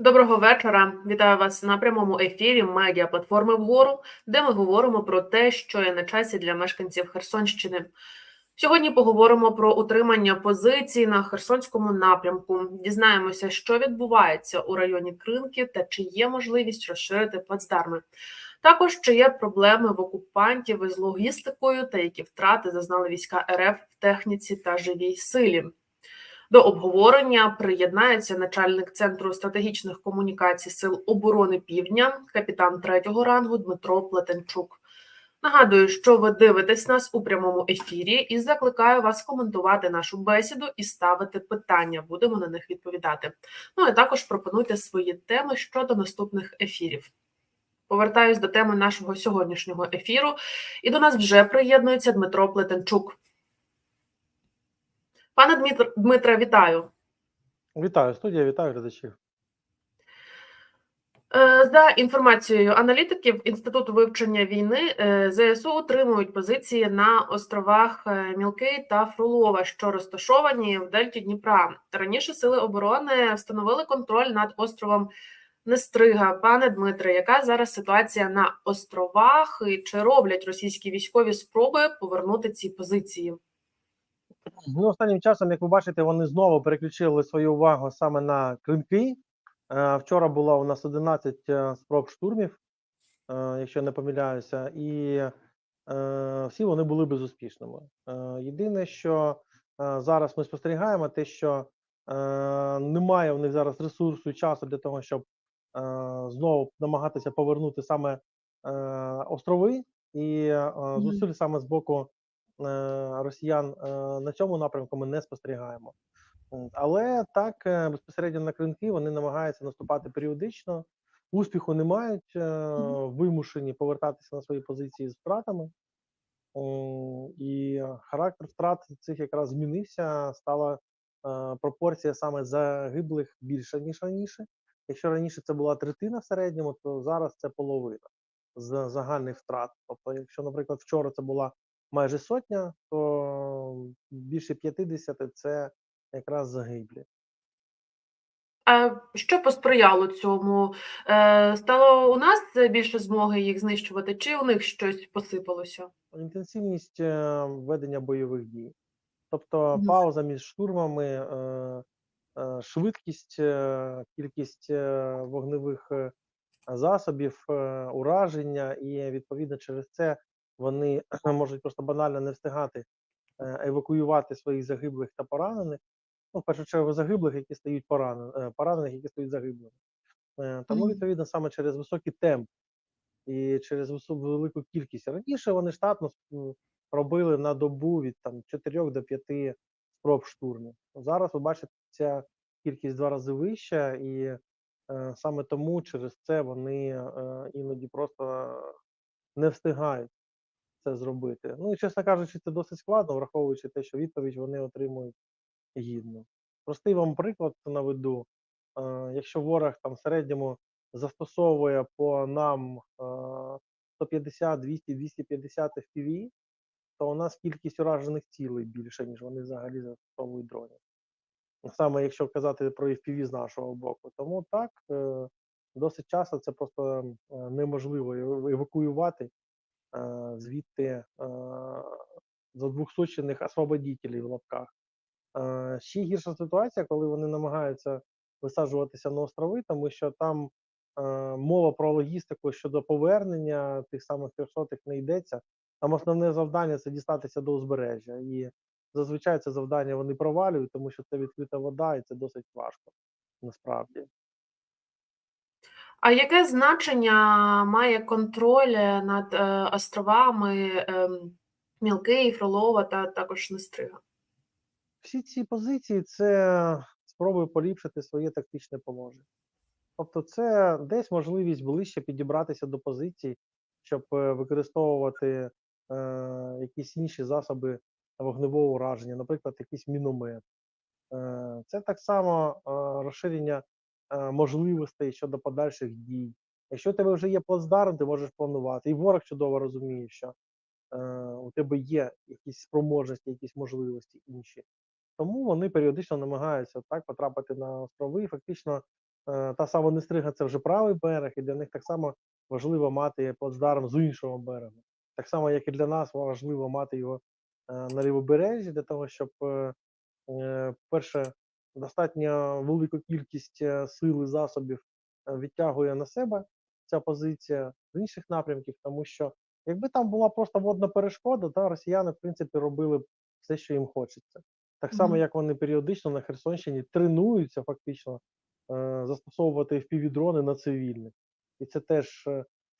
Доброго вечора. Вітаю вас на прямому ефірі медіа платформи вгору, де ми говоримо про те, що є на часі для мешканців Херсонщини. Сьогодні поговоримо про утримання позицій на Херсонському напрямку. Дізнаємося, що відбувається у районі Кринки та чи є можливість розширити плацдарми. Також чи є проблеми в окупантів із логістикою та які втрати зазнали війська РФ в техніці та живій силі. До обговорення приєднається начальник центру стратегічних комунікацій Сил оборони Півдня, капітан третього рангу Дмитро Плетенчук. Нагадую, що ви дивитесь нас у прямому ефірі, і закликаю вас коментувати нашу бесіду і ставити питання. Будемо на них відповідати. Ну і також пропонуйте свої теми щодо наступних ефірів. Повертаюсь до теми нашого сьогоднішнього ефіру, і до нас вже приєднується Дмитро Плетенчук. Пане Дмитро, Дмитре, вітаю. Вітаю, студія, вітаю глядачів. Е, За інформацією аналітиків Інституту вивчення війни, е, ЗСУ утримують позиції на островах е, Мілкий та Фрулова, що розташовані в дельті Дніпра. Раніше сили оборони встановили контроль над островом Нестрига. Пане Дмитре, яка зараз ситуація на островах і чи роблять російські військові спроби повернути ці позиції? Ну, останнім часом, як ви бачите, вони знову переключили свою увагу саме на Кримки. Е, Вчора було у нас 11 е, спроб штурмів, е, якщо не помиляюся, і всі вони були безуспішними. Єдине, що зараз ми спостерігаємо, те, що немає в них зараз ресурсу і часу для того, щоб знову намагатися повернути саме острови, і зусиль саме з боку росіян е, на цьому напрямку ми не спостерігаємо. Але так е, безпосередньо на кринки вони намагаються наступати періодично. Успіху не мають, е, вимушені повертатися на свої позиції з втратами. І характер втрат цих якраз змінився. Стала е, пропорція саме загиблих більша ніж раніше. Якщо раніше це була третина в середньому, то зараз це половина з загальних втрат. Тобто, якщо, наприклад, вчора це була майже сотня, то більше 50 це якраз загиблі. А що посприяло цьому? Е, Стало у нас більше змоги їх знищувати, чи у них щось посипалося? Інтенсивність е, ведення бойових дій. Тобто Мгм. пауза між штурмами, е, швидкість, кількість вогневих засобів, ураження, і відповідно через це вони можуть просто банально не встигати е, евакуювати своїх загиблих та поранених. Ну, в першу чергу загиблих, які стають поранен, поранених, які стають загиблими. Е, Тому, відповідно, саме через високий темп і через велику кількість. Раніше вони штатно робили на добу від там 4 до 5 спроб штурмів. Зараз ви бачите, ця кількість два рази вища, і е, саме тому через це вони е, іноді просто не встигають це зробити. Ну чесно кажучи, це досить складно, враховуючи те, що відповідь вони отримують гідно. Простий вам приклад наведу. Е, якщо ворог там в середньому застосовує по нам е, 150, 200, 250 FPV, то у нас кількість уражених цілей більше, ніж вони взагалі застосовують дронів. Саме якщо казати про FPV з нашого боку. Тому так, е, досить часто це просто е, неможливо евакуювати звідти задвухсочених освободітелів в лапках. Ще гірша ситуація, коли вони намагаються висаджуватися на острови, тому що там мова про логістику щодо повернення тих самих трьохсотих не йдеться. Там основне завдання це дістатися до узбережжя. І зазвичай це завдання вони провалюють, тому що це відкрита вода, і це досить важко насправді. А яке значення має контроль е, над е, островами ем, Мілкий, Фролова та також Нестрига? Всі ці позиції це спроби поліпшити своє тактичне положення. Тобто, це десь можливість ближче підібратися до позицій, щоб е, використовувати е, якісь інші засоби вогневого ураження, наприклад, якийсь міномет. Е, це так само е, розширення можливостей щодо подальших дій. Якщо у тебе вже є плацдарм, ти можеш планувати. І ворог чудово розуміє, що е, у тебе є якісь спроможності, якісь можливості інші. Тому вони періодично намагаються так потрапити на острови і фактично е, та сама Нестрига це вже правий берег, і для них так само важливо мати плацдарм з іншого берегу. Так само, як і для нас важливо мати його е, на лівобережжі, для того, щоб, е, е, перше, достатньо велику кількість е, сил і засобів е, відтягує на себе ця позиція з інших напрямків, тому що якби там була просто водна перешкода, то росіяни, в принципі, робили б все, що їм хочеться. Так само, як вони періодично на Херсонщині тренуються фактично е, застосовувати впівдрони на цивільних. І це теж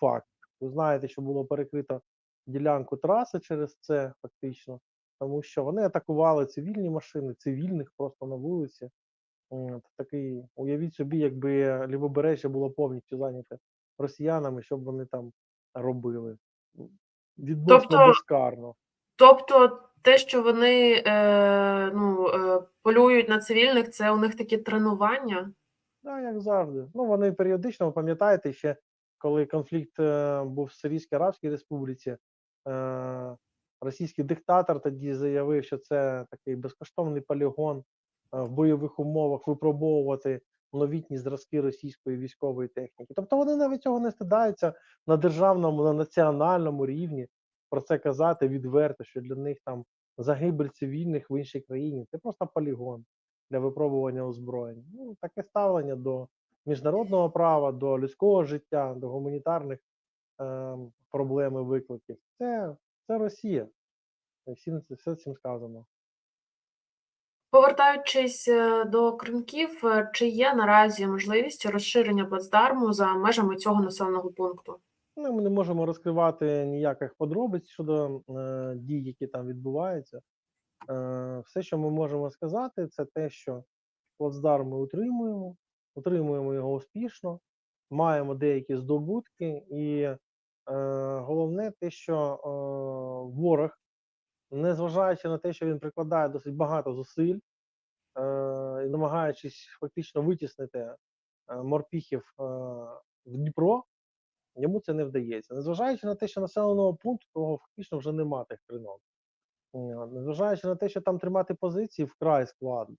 факт. Ви знаєте, що було перекрито ділянку траси через це, фактично, тому що вони атакували цивільні машини, цивільних просто на вулиці. От, такий, уявіть собі, якби лівобережжя було повністю зайняте росіянами, що б вони там робили. Відносно Тобто- безкарно. Тобто, те, що вони е, ну, е, полюють на цивільних, це у них такі тренування. Так, як завжди. Ну, вони періодично, ви пам'ятаєте, ще коли конфлікт е, був в Сирійській Арабській Республіці, е, російський диктатор тоді заявив, що це такий безкоштовний полігон е, в бойових умовах випробовувати новітні зразки російської військової техніки. Тобто вони навіть цього не стидаються на державному, на національному рівні про це казати відверто, що для них там загибель цивільних в іншій країні це просто полігон для випробування озброєнь. Ну, таке ставлення до міжнародного права, до людського життя, до гуманітарних е, проблем і викликів. Це, це Росія. Всім все цим сказано. Повертаючись е, до Кримків, е, чи є наразі можливість розширення плацдарму за межами цього населеного пункту? Ну, ми не можемо розкривати ніяких подробиць щодо е, дій, які там відбуваються. Е, все, що ми можемо сказати, це те, що плацдарм ми утримуємо, утримуємо його успішно, маємо деякі здобутки, і головне те, що е, ворог, незважаючи на те, що він прикладає досить багато зусиль, е, і намагаючись фактично витіснити е, морпіхів е, в Дніпро, йому це не вдається. Незважаючи на те, що населеного пункту того фактично вже нема тих кринок. От, Незважаючи на те, що там тримати позиції вкрай складно,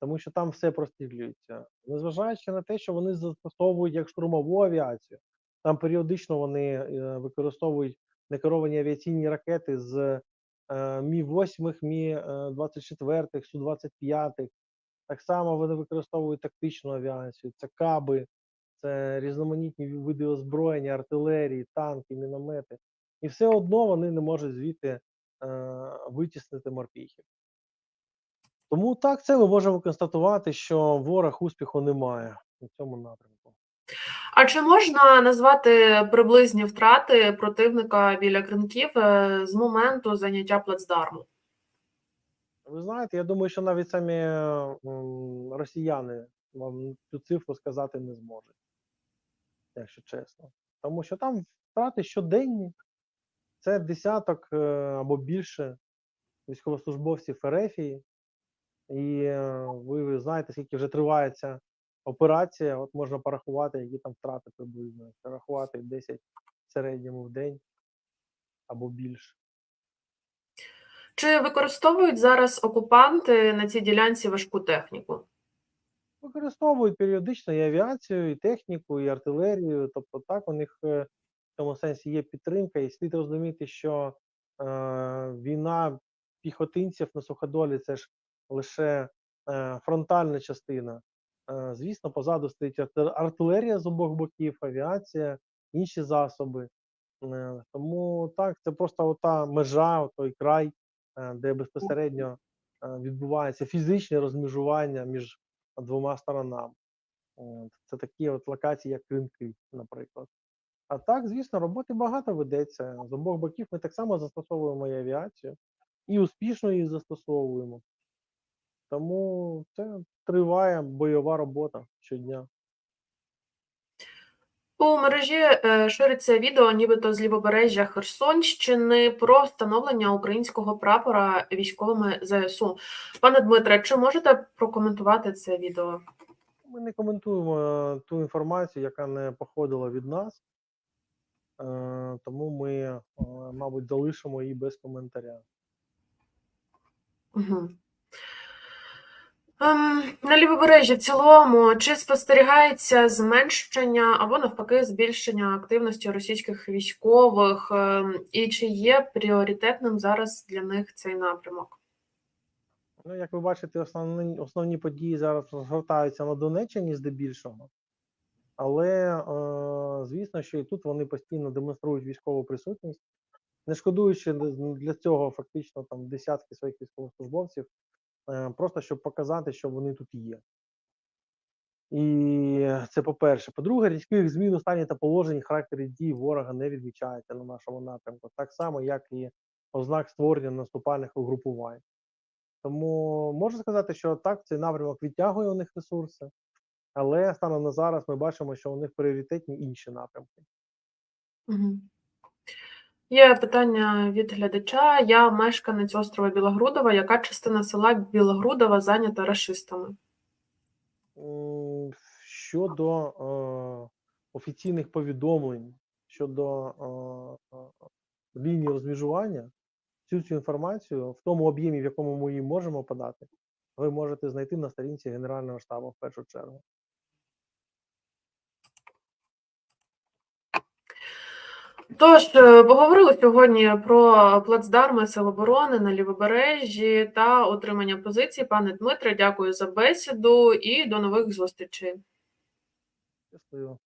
тому що там все прострілюється. Незважаючи на те, що вони застосовують як штурмову авіацію, там періодично вони е, використовують некеровані авіаційні ракети з е, Мі-8, Мі-24, Су-25. Так само вони використовують тактичну авіацію, це каби, це різноманітні види озброєння, артилерії, танки, міномети. І все одно вони не можуть звідти е, витіснити морпіхів. Тому так, це ми можемо констатувати, що ворог успіху немає у цьому напрямку. А чи можна назвати приблизні втрати противника біля Кримків е, з моменту заняття плацдарму? Ви знаєте, я думаю, що навіть самі росіяни вам цю цифру сказати не зможуть, якщо чесно. Тому що там втрати щоденні, це десяток е, або більше військовослужбовців Ерефії. І е, ви знаєте, скільки вже триває ця операція. От можна порахувати, які там втрати приблизно. Якщо Рахувати 10 в середньому в день або більше. Чи використовують зараз окупанти на цій ділянці важку техніку? Використовують періодично і авіацію, і техніку, і артилерію. Тобто, так у них е, в цьому сенсі є підтримка, і слід розуміти, що е, війна піхотинців на суходолі це ж лише е, фронтальна частина. Е, звісно, позаду стоїть артилерія з обох боків, авіація, інші засоби. Е, тому так, це просто ота межа, той край, е, де безпосередньо відбувається фізичне розмежування між двома сторонами. Це такі от локації, як ринки, наприклад. А так, звісно, роботи багато ведеться. З обох боків ми так само застосовуємо і авіацію, і успішно її застосовуємо. Тому це триває бойова робота щодня. У мережі е, шириться відео, нібито з лівобережжя Херсонщини, про встановлення українського прапора військовими ЗСУ. Пане Дмитре, чи можете прокоментувати це відео? Ми не коментуємо е, ту інформацію, яка не походила від нас, е, тому ми, мабуть, залишимо її без коментаря. Угу. Ем, на лівобережжі в цілому чи спостерігається зменшення або навпаки збільшення активності російських військових, ем, і чи є пріоритетним зараз для них цей напрямок? Ну, як ви бачите, основні, основні події зараз розгортаються на Донеччині здебільшого. Але е, звісно, що і тут вони постійно демонструють військову присутність, не шкодуючи для цього фактично там десятки своїх військовослужбовців, просто щоб показати, що вони тут є. І це по-перше. По-друге, різких змін у стані та положень характері дій ворога не відмічається на нашому напрямку, так само, як і ознак створення наступальних угрупувань. Тому можу сказати, що так, цей напрямок відтягує у них ресурси, але станом на зараз ми бачимо, що у них пріоритетні інші напрямки. Мгм. Є питання від глядача. Я мешканець острова Білогрудова. Яка частина села Білогрудова зайнята рашистами? М, Щодо е, офіційних повідомлень щодо е, е, лінії розміжування, всю цю інформацію в тому об'ємі, в якому ми її можемо подати, ви можете знайти на сторінці Генерального штабу в першу чергу. Тож, е, поговорили сьогодні про плацдарми Сил оборони на лівобережжі та отримання позицій. Пане Дмитре, дякую за бесіду і до нових зустрічей. Дякую.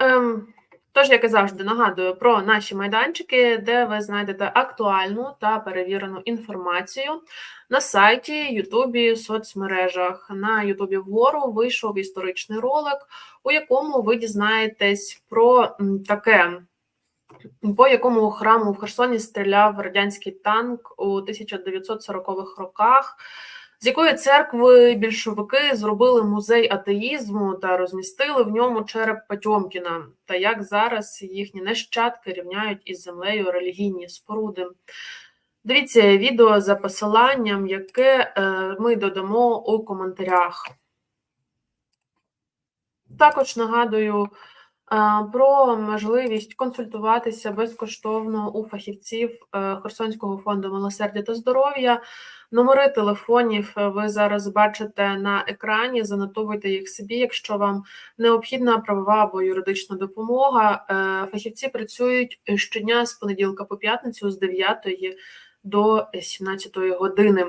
Ем, тож, як і завжди, нагадую про наші майданчики, де ви знайдете актуальну та перевірену інформацію на сайті, Ютубі, соцмережах. На Ютубі вгору вийшов історичний ролик, у якому ви дізнаєтесь про таке. По якому храму в Херсоні стріляв радянський танк у 1940-х роках, з якої церкви більшовики зробили музей атеїзму та розмістили в ньому череп Патьомкіна, та як зараз їхні нащадки рівняють із землею релігійні споруди. Дивіться відео за посиланням, яке е, ми додамо у коментарях. Також нагадую про можливість консультуватися безкоштовно у фахівців е, Херсонського фонду милосердя та здоров'я. Номери телефонів е, ви зараз бачите на екрані. Занотовуйте їх собі, якщо вам необхідна правова або юридична допомога. Е, Фахівці працюють щодня з понеділка по п'ятницю з 9 до 17 години.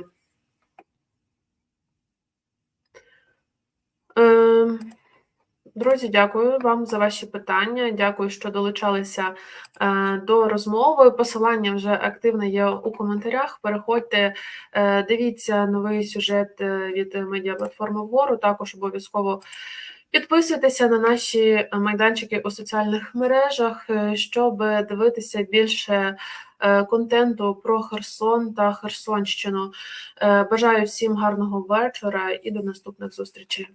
Друзі, дякую вам за ваші питання. Дякую, що долучалися е, до розмови. Посилання вже активне є у коментарях. Переходьте, е, дивіться новий сюжет е, від медіаплатформи Вору. Також обов'язково підписуйтеся на наші майданчики у соціальних мережах, щоб дивитися більше контенту про Херсон та Херсонщину. Бажаю всім гарного вечора і до наступних зустрічей.